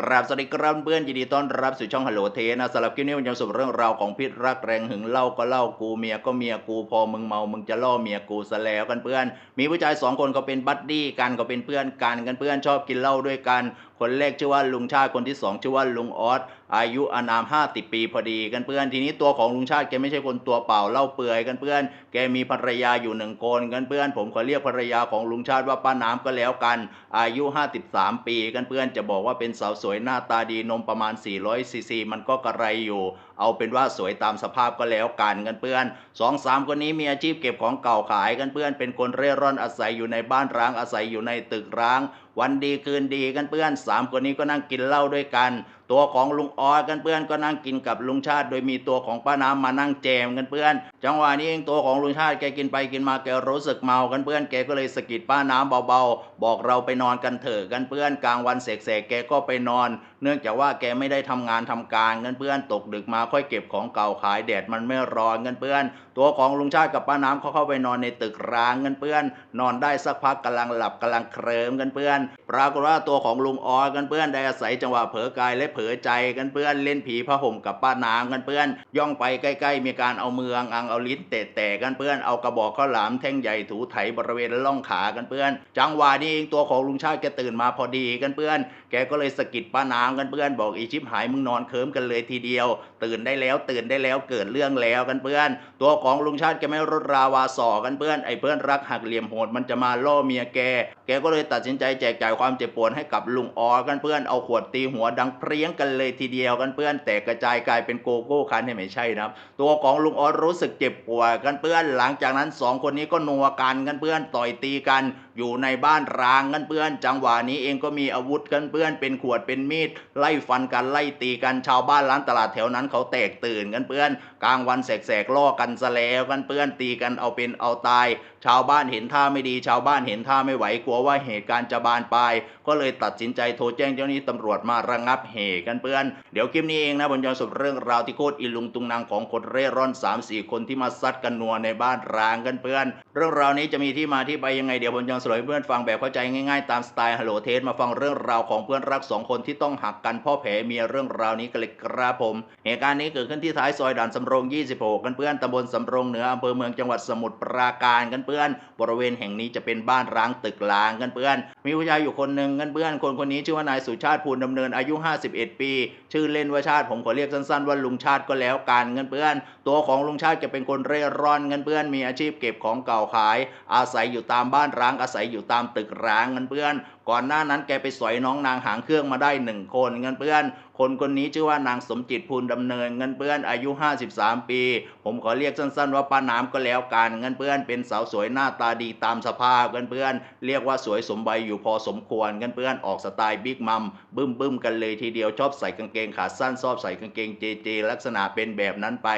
กราบสวัสดีครับเพื่อนยินดีต้อนรับสู่ช่องฮัลโหลเทนะสำหรับคลิปนี้มันจะสรุปเรื่องราวของพิษรักแรงหึงเล่าก็เล่ากูเมียก็เมียกูพอมึงเมามึงจะล่อเมียกูซะแล้วกันเพื่อน มีผู้ชายสองคนเขาเป็นบัดดี้กันเขาเป็นเพื่อนกันกันเพื่อนชอบกินเหล้าด้วยกัน คนแรกชื่อว่าลุงชาติคนที่สองชื่อว่าลุงออสอายุอานามห้าสิบปีพอดีกันเพื่อนทีนี้ตัวของลุงชาติแกไม่ใช่คนตัวเปล่าเล่าเปื่อยกันเพื่อน แกมีภรรยาอยู่หนึ่งคนกันเพื่อน ผมขอเรียกภรรยาของลุงชาติว่าป้าน้ำก็แล้วกัน อายุ53ปีกันเพื่อนจะบอกว่าเป็นสาวสวยหน้าตาดีนมประมาณ400ซีซีมันก็กระไรอยู่ เอาเป็นว่าสวยตามสภาพก็แล้วกันกันเพื่อนสองสามคนนี้มีอาชีพเก็บของเก่าขายกันเพื่อนเป็นคนเร่ร่อนอาศัยอยู่ในบ้านร้างอาศัยอยู่ในตึกร้าง วันดีคืนดีกันเพื่อนสามคนนี้ก็นั่งกินเหล้าด้วยกัน ตัวของลุงออกันเพื่อนก็นั่งกินกับลุงชาติ โดยมีตัวของป้าน้ำมานั่งแจมกันเพื่อน จังหวะนี้เองตัวของลุงชาติแกกินไปกินมาแกรู้สึกเมากันเพื่อนแกก็เลยสะกิดป้าน้ำเบาๆ บอกเราไปนอนกันเถอะกันเพื่อนกลางวันเสกๆแกก็ไปนอน เนื่องจากว่าแกไม่ได้ทำงานทำการกันเพื่อนตกดึกมาค่อยเก็บของเก่าขายแดดมันไม่ร้อนกันเพื่อน ตัวของลุงชาติกับป้าน้ำเขาเข้าไปนอนในตึกร้างกันเพื่อน นอนได้สักพักกำลังหลับกำลังเคลิ้มกันเพื่อน ปรากฏว่าตัวของลุงออกันเพื่อนได้อาศัยจังหวะเผลอกายและเผลอใจกันเพื่อนเล่นผีผ้าห่มกับป้าน้ำกันเพื่อน ย่องไปใกล้ๆ มีการเอาเมืองอังเอาลิ้นเตะๆกันเพื่อนเอากระบอกข้าวหลามแท่งใหญ่ถูไถบริเวณล่องขากันเพื่อน จังหวะนี้เองตัวของลุงชาติแกตื่นมาพอดีกันเพื่อน แกก็เลยสะกิดป้าน้ำกันเพื่อนบอกอีชิบหายมึงนอนเคิมกันเลยทีเดียว ตื่นได้แล้วตื่นได้แล้วเกิดเรื่องแล้วกันเพื่อน ตัวของลุงชาติแกไม่รดราวาสอกันเพื่อนไอ้เพื่อนรักหักเหลี่ยมโหดมันจะมาล่อเมียแก แกก็เลยตัดสินใจแจกจ่ายความเจ็บปวดให้กับลุงออกันเพื่อนเอาขวดตีหัวดังเพรียงกันเลยทีเดียวกันเพื่อนแตกกระจายกลายเป็นโกโก้คันเนี่ยไม่ใช่นะครับ ตัวของลุงออรู้สึกเจ็บปวดกันเพื่อน หลังจากนั้นสองคนนี้ก็นัวกันกันเพื่อนต่อยตีกัน อยู่ในบ้านร้างกันเพื่อน จังหวะนี้เองก็มีอาวุธกันเพื่อน เป็นขวดเป็นมีดไล่ฟันกันไล่ตีกันชาวบ้านร้านตลาดแถวนั้นเขาแตกตื่นกันเพื่อน กลางวันแสกๆล่อกันซะแล้วกันเพื่อนตีกันเอาเป็นเอาตาย ชาวบ้านเห็นท่าไม่ดี ชาวบ้านเห็นท่าไม่ไหวกลัวว่าเหตุการณ์จะบานปลายก็เลยตัดสินใจโทรแจ้งเจ้าหน้าที่ตำรวจมาระงับเหตุกันเพื่อน เดี๋ยวคลิปนี้เองนะบนยอนสุดเรื่องราวที่โคตรอิลุงตุงนางของคนเร่ร่อน 3-4 คนที่มาซัดกันนัวในบ้านร้างกันเพื่อน เรื่องราวนี้จะมีที่มาที่ไปยังไงเดี๋ยวบนยอนสรุปให้เพื่อนฟังแบบเข้าใจง่ายๆ ตามสไตล์ฮัลโหลเทสมาฟังเรื่องราวของเพื่อนรักสองคนที่ต้องหักกันพ่อแผลเมียเรื่องราวนี้กันเลยครับผม เหตุการณ์นี้เกิดขึ้นที่ท้ายซอยด่านสำโรง 26 กันเพื่อนตำบลสำโรงเหนืออำเภอเมืองจังหวัดสมุทรปราการกันเพื่อน บริเวณแห่งนี้จะเป็นบ้านร้างตึกร้างกันเพื่อน มีผู้ชายอยู่คนหนึ่งกันเพื่อน คนคนนี้ชื่อว่านายสุชาติภูลดำเนินอายุ 51 ปี ชื่อเล่นว่าชาติผมขอเรียกสั้นๆว่าลุงชาติก็แล้วกันกันเพื่อน ตัวของลุงชาติจะเป็นคนเร่ร่อนกันเพื่อน มีอาชีพเก็บของเก่าขาย อาศัยอยู่ตามบ้านร้างอาศัยอยู่ตามตึกร้างกันเพื่อน ก่อนหน้านั้นแกไปสอยน้องนางหางเครื่องมาได้หนึ่งคนเงินเพื่อน คนคนนี้ชื่อว่านางสมจิตภูลดำเนินเงินเพื่อนอายุ 53 ปี ผมขอเรียกสั้นๆว่าป้าน้ำก็แล้วกันเงินเพื่อนเป็นสาวสวยหน้าตาดีตามสภาพเงินเพื่อน เรียกว่าสวยสมบัยอยู่พอสมควรเงินเพื่อนออกสไตล์บิ๊กมัมบึ้มบึ้มๆกันเลยทีเดียวชอบใส่กางเกงขาสั้นชอบใส่กางเกงเจเจลักษณะเป็นแบบนั้นไป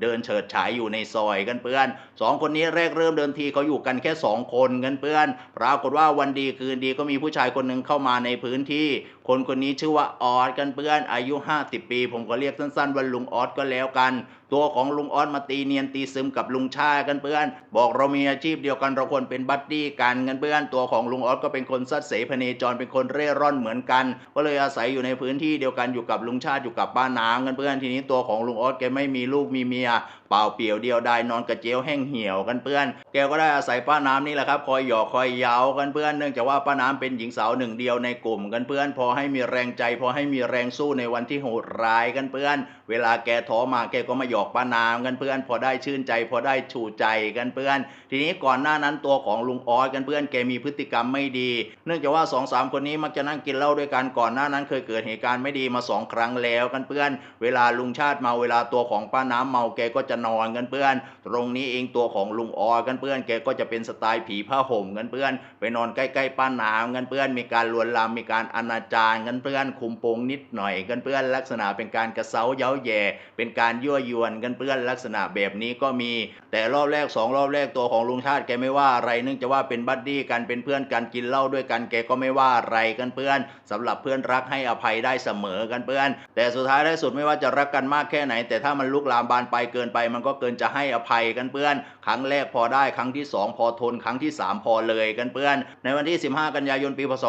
เดินเฉิดฉายอยู่ในซอยกันเพื่อนสองคนนี้แรกเริ่มเดินทีเขาอยู่กันแค่สองคนกันเพื่อนปรากฏว่าวันดีคืนดีก็มีผู้ชายคนหนึ่งเข้ามาในพื้นที่ คนคนนี้ชื่อว่าออสกันเพื่อนอายุ 50 ปี ผมก็เรียกสั้นๆว่าลุงออสก็แล้วกัน ตัวของลุงออสมาตีเนียนตีซึมกับลุงชากันเพื่อน บอกเรามีอาชีพเดียวกันเราควรเป็นบัดดี้กันกันเพื่อนตัวของลุงออสก็เป็นคนซัดเสพเนจรเป็นคนเร่ร่อนเหมือนกัน ก็เลยอาศัยอยู่ในพื้นที่เดียวกันอยู่กับลุงชาติอยู่กับบ้านน้ำกันเพื่อนทีนี้ตัวของลุงออสแกไม่มีลูกมีเมียเปล่าเปลี่ยวเดียวดายนอนกระเจียวแห้งเหี่ยวกันเพื่อน แกก็ได้อาศัยป้าน้ำนี่แหละครับคอยหยอกคอยเย้ากันเพื่อนเนื่องจากว่าป้าน้ำเป็นหญิงสาวหนึ่งเดียวในกลุ่มกันเพื่อนพอใให้มีแรงใจ พอให้มีแรงสู้ในวันที่โหดร้ายกันเพื่อน เวลาแกท้อมาแกก็มาหยอกป้าน้ำกันเพื่อน พอได้ชื่นใจ พอได้ชูใจกันเพื่อน ทีนี้ก่อนหน้านั้นตัวของลุงออสกันเพื่อนแกมีพฤติกรรมไม่ดี เนื่องจากว่าสองสามคนนี้มักจะนั่งกินเหล้าด้วยกันก่อนหน้านั้นเคยเกิดเหตุการณ์ไม่ดีมาสองครั้งแล้วกันเพื่อน เวลาลุงชาติเมาเวลาตัวของป้าน้ำเมาแกก็จะนอนกันเพื่อน ตรงนี้เองตัวของลุงออกันเพื่อน แกก็จะเป็นสไตล์ผีผ้าห่มกันเพื่อน ไปนอนใกล้ๆป้าน้ำกันเพื่อน มีการลวนลามมีการอนาจารกันเพื่อนคุมโปงนิดหน่อยกันเพื่อนลักษณะเป็นการกระเซาเย้าแย่ เป็นการยั่วยวนกันเพื่อนลักษณะแบบนี้ก็มี แต่รอบแรกสองรอบแรกตัวของลุงชาติแกไม่ว่าอะไรเนื่องจากว่าเป็นบัดดี้กันเป็นเพื่อนกันกินเหล้าด้วยกันแกก็ไม่ว่าอะไรกันเพื่อนสำหรับเพื่อนรักให้อภัยได้เสมอกันเพื่อน แต่สุดท้ายท้สุดไม่ว่าจะรักกันมากแค่ไหน แต่ถ้ามันลุกลามบานไปเกินไป มันก็เกินจะให้อภัยกันเพื่อน ครั้งแรกพอได้ครั้งที่สองพอทนครั้งที่สามพอเลยกันเพื่อน ในวันที่ 15 กันยายนปีพศ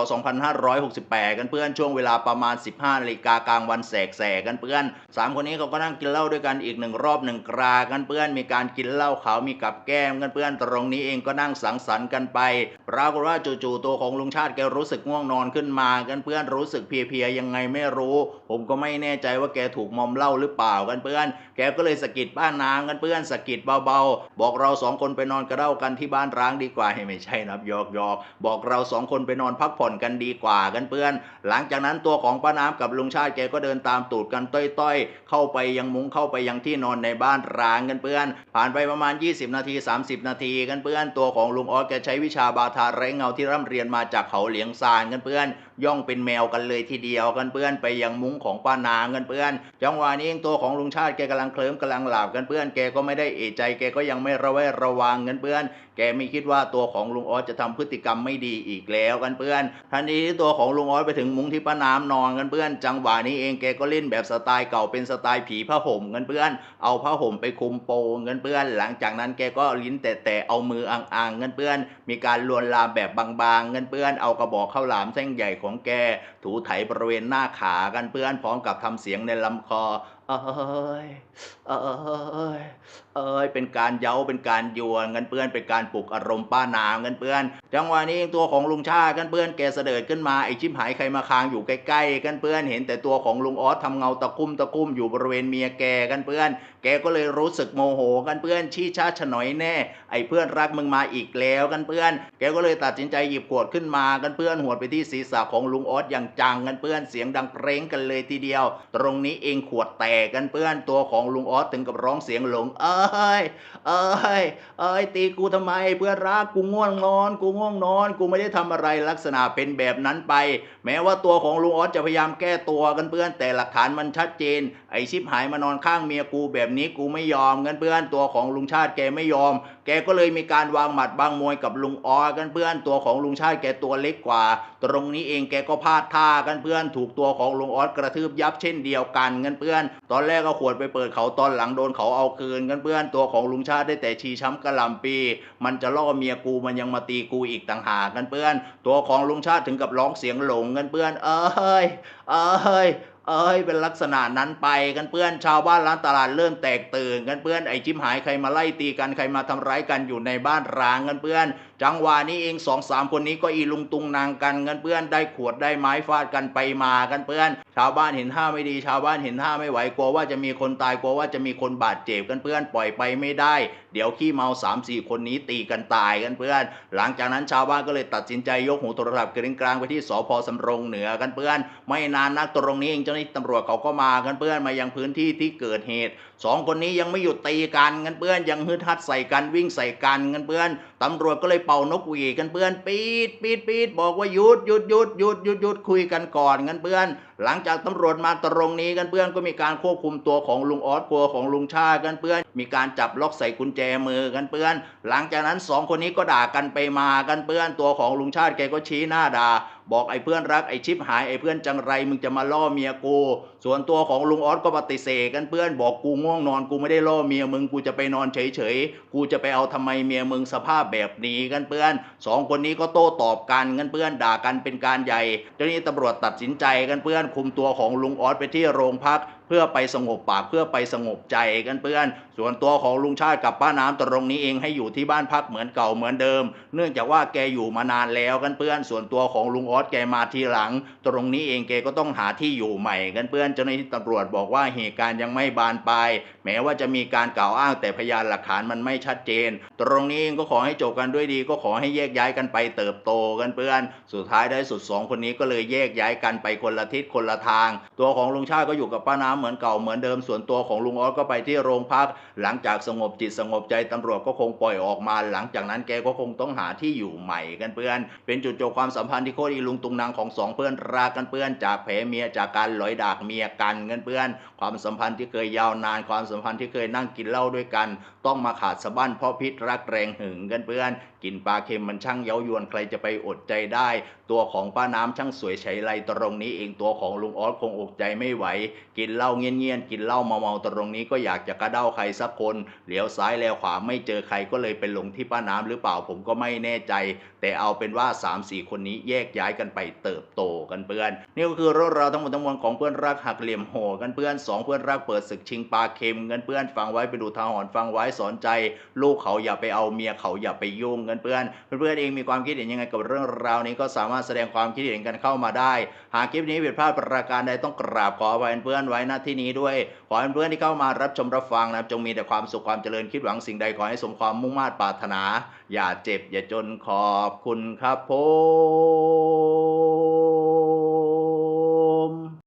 2568 กันเพื่อนพื่อนช่วงเวลาประมาณ 15นาฬิกากลางวันแสกๆกันเพื่อนสามคนนี้เขาก็นั่งกินเหล้าด้วยกันอีกหนึ่งรอบหนึ่งกรากันเพื่อนมีการกินเหล้าขาวมีกับแก้มกันเพื่อนตรงนี้เองก็นั่งสังสรรค์กันไปปรากฏว่าจู่ๆตัวของลุงชาติแกรู้สึกง่วงนอนขึ้นมากันเพื่อนรู้สึกเพลียๆยังไงไม่รู้ ผมก็ไม่แน่ใจว่าแกถูกมอมเหล้าหรือเปล่ากันเพื่อน แกก็เลยสะกิดป้านนางกันเพื่อนสะกิดเบาๆ บอกเราสองคนไปนอนกระเด้ากันที่บ้านร้างดีกว่าให้ไม่ใช่นะหยอกยอกบอกเราสองคนไปนอนพักผ่อนกันดีกว่ากันเพื่อนหลังจากนั้นตัวของป้าน้ำกับลุงชาติแกก็เดินตามตูดกันต้อยๆ เข้าไปยังมุ้งเข้าไปยังที่นอนในบ้านร้างกันเพื่อน ผ่านไปประมาณ 20 นาที 30 นาทีกันเพื่อน ตัวของลุงออสแกใช้วิชาบาทาไร้เงาที่ร่ำเรียนมาจากเขาเหลียงซานกันเพื่อน ย่องเป็นแมวกันเลยทีเดียวกันเพื่อนไปยังมุ้งของป้านางกันเพื่อน จังหวะนี้เองตัวของลุงชาติแกกำลังเคลิ้มกำลังหลับกันเพื่อนแกก็ไม่ได้เอะใจแกก็ยังไม่ระแวดระวังกันเพื่อน แกไม่คิดว่าตัวของลุงออสจะทำพฤติกรรมไม่ดีอีกแล้วกันเพื่อน ทันทีที่ตัวของลุงออสไปถึงมุงที่ป้าน้ำนอนกันเพื่อน จังหวะนี้เองแกก็เล่นแบบสไตล์เก่าเป็นสไตล์ผีผ้าห่มกันเพื่อน เอาผ้าห่มไปคุมโปงกันเพื่อน หลังจากนั้นแกก็ลิ้นแตะๆเอามืออ่างๆกันเพื่อน มีการลวนลามแบบบางๆกันเพื่อน เอากระบอกข้าวหลามเส้นใหญ่ของแกถูไถบริเวณหน้าขากันเพื่อน พร้อมกับทำเสียงในลำคอเอ้ยเอ้ยเอ้ยเป็นการเย้าเป็นการยวนกันเพื่อนเป็นการปลุกอารมณ์ป้านางกันเพื่อน จังหวะนี้ตัวของลุงชาติกันเพื่อนแกเสด็จขึ้นมาไอชิบหายใครมาค้างอยู่ใกล้ๆกันเพื่อนเห็นแต่ตัวของลุงออสทำเงาตะคุ่มตะคุ่มอยู่บริเวณเมียแกกันเพื่อน แกก็เลยรู้สึกโมโหกันเพื่อนชี้ชาฉนอยแน่ ไอเพื่อนรักมึงมาอีกแล้วกันเพื่อน แกก็เลยตัดสินใจหยิบขวดขึ้นมากันเพื่อนหัวดไปที่ศีรษะของลุงออสอย่างจังกันเพื่อนเสียงดังเปร้งกันเลยทีเดียว ตรงนี้เองขวดแตกกันเพื่อนตัวของลุงออสถึงกับร้องเสียงหลง เอ้ย เอ้ย เอ้ย ตีกูทำไมเพื่อนรักกูง่วงนอน กูง่วงนอน กูไม่ได้ทำอะไรลักษณะเป็นแบบนั้นไป แม้ว่าตัวของลุงออสจะพยายามแก้ตัวกันเพื่อนแต่หลักฐานมันชัดเจน ไอชิบหายมานอนข้างเมียกูแบบนี้กูไม่ยอมกันเพื่อนตัวของลุงชาติแกไม่ยอมแกก็เลยมีการวางหมัดบางมวยกับลุงออกันเพื่อนตัวของลุงชาติแกตัวเล็กกว่า ตรงนี้เองแกก็พลาดท่ากันเพื่อนถูกตัวของลุงออสกระทืบยับเช่นเดียวกันกันเพื่อน ตอนแรกก็ขวดไปเปิดเขาตอนหลังโดนเขาเอาคืนกันเพื่อนตัวของลุงชาติได้แต่ชีช้ำกระลำปี มันจะล่อเมียกูมันยังมาตีกูอีกต่างหากกันเพื่อน ตัวของลุงชาติถึงกับร้องเสียงหลงกันเพื่อน เอ้ยเอ้ย เอ้ยเป็นลักษณะนั้นไปกันเพื่อนชาวบ้านร้านตลาดเริ่มแตกตื่นกันเพื่อนไอ้จิ้มหายใครมาไล่ตีกันใครมาทำร้ายกันอยู่ในบ้านร้างกันเพื่อน จังหวะนี้เองสองสามคนนี้ก็อีลุงตุงนางกันกันเพื่อนได้ขวดได้ไม้ฟาดกันไปมากันเพื่อน ชาวบ้านเห็นท่าไม่ดี ชาวบ้านเห็นท่าไม่ไหวกลัวว่าจะมีคนตายกลัวว่าจะมีคนบาดเจ็บกันเพื่อนปล่อยไปไม่ได้ เดี๋ยวขี้เมาสามสี่คนนี้ตีกันตายกันเพื่อน หลังจากนั้นชาวบ้านก็เลยตัดสินใจยกหูโทรศัพท์กริ้งกลางไปที่สพสำรงเหนือกันเพื่อน ไม่นานนักตรงนี้เองเจ้าหน้าที่ตำรวจเขาก็มากันเพื่อนมายังพื้นที่ที่เกิดเหตุสองคนนี้ยังไม่หยุดตีกันกันเพื่อนยังฮึดฮัดใส่กันวิ่งใส่กันกันเพื่อนตำรวจก็เลยป่านกหวีกันเพื่อนปีดปีดปีดบอกว่าหยุดหยุดหยุดหยุดหยุดหยุดคุยกันก่อนกันเพื่อน หลังจากตำรวจมาตรงนี้กันเพื่อนก็มีการควบคุมตัวของลุงออสตัวของลุงชากันเพื่อน มีการจับล็อกใส่กุญแจมือกันเพื่อน หลังจากนั้นสองคนนี้ก็ด่ากันไปมากันเพื่อนตัวของลุงชาติแกก็ชี้หน้าด่าบอกไอ้เพื่อนรักไอ้ชิปหายไอ้เพื่อนจังไรมึงจะมาล่อเมียกู ส่วนตัวของลุงออสก็ปฏิเสธกันเพื่อนบอกกูง่วงนอนกูไม่ได้ล่อเมียมึงกูจะไปนอนเฉยๆกูจะไปเอาทำไมเมียมึงสภาพแบบนี้กันเพื่อนสองคนนี้ก็โต้ตอบกันกันเพื่อนด่ากันเป็นการใหญ่เจ้าหน้าที่ตำรวจตัดสินใจกันเพื่อนคุมตัวของลุงออสไปที่โรงพัก พื่อไปสงบปากเพื่อไปสงบใจกันเพื่อนส่วนตัวของลุงชาติกับป้าน้ำตรงนี้เองให้อยู่ที่บ้านพักเหมือนเก่าเหมือนเดิม เนื่องจากว่าแกอยู่มานานแล้วกันเพื่อนส่วนตัวของลุงออสแกมาทีหลัง ตรงนี้เองแกก็ต้องหาที่อยู่ใหม่กันเพื่อนเจ้าหน้าที่ตำรวจบอกว่าเหตุการณ์ยังไม่บานปลายแม้ว่าจะมีการกล่าวอ้างแต่พยานหลักฐานมันไม่ชัดเจน ตรงนี้เองก็ขอให้จบกันด้วยดี ก็ขอให้แยกย้ายกันไปเติบโตกันเพื่อน สุดท้ายได้สุดสองคนนี้ก็เลยแยกย้ายกันไปคนละทิศคนละทาง ตัวของลุงชาติก็อยู่กับป้าน้ำเหมือนเก่าเหมือนเดิมส่วนตัวของลุงออสก็ไปที่โรงพัก หลังจากสงบจิตสงบใจตำรวจก็คงปล่อยออกมา หลังจากนั้นแกก็คงต้องหาที่อยู่ใหม่กันเพื่อน เป็นจุดจบความสัมพันธ์ที่โคตรอีลุงตุงนางของสองเพื่อนรักกันเพื่อน จากแผลเมียจากการหลอยดากเมียกันกันเพื่อน ความสัมพันธ์ที่เคยยาวนานความสัมพันธ์ที่เคยนั่งกินเหล้าด้วยกัน ต้องมาขาดสะบั้นเพราะพิษรักแรงหึงกันเพื่อน กินปลาเค็มมันช่างเย้ายวนใครจะไปอดใจได้ ตัวของป้าน้ำช่างสวยใช้ไรตรงนี้เองตัวของลุงออสคงอดใจไม่ไหว กินเหล้าเงียนๆกินเหล้าเมาๆตรงนี้ก็อยากจะกระเด้าใครสักคนเหลียวซ้ายแลวขวาไม่เจอใครก็เลยไปลงที่ป้าน้ำหรือเปล่าผมก็ไม่แน่ใจ แต่เอาเป็นว่า 3-4 คนนี้แยกย้ายกันไปเติบโตกันเพื่อน นี่ก็คือเรื่องราวทั้งหมดทั้งมวลของเพื่อนรักหักเหลี่ยมโหกันเพื่อนสองเพื่อนรักเปิดศึกชิงปลาเค็มกันเพื่อนฟังไว้ไปดูทาหรณ์ฟังไว้สอนใจ ลูกเขาอย่าไปเอาเมียเขาอย่าไปยุ่งกันเพื่อนเพื่อนๆเองมีความคิดเห็นยังไงกับเรื่องราวนี้ก็สามารถแสดงความคิดเห็นกันเข้ามาได้ หากคลิปนี้ผิดพลาดประการใดต้องกราบขออภัยเพื่อนไว้ณที่นี้ด้วย ขอเพื่อนที่เข้ามารับชมรับฟังนะครับจงมีแต่ความสุขความเจริญคิดหวังสิ่งใดขอให้สมความมุ่งมา่ปรารถนา อย่าเจ็บ อย่าจนขอบคุณครับผม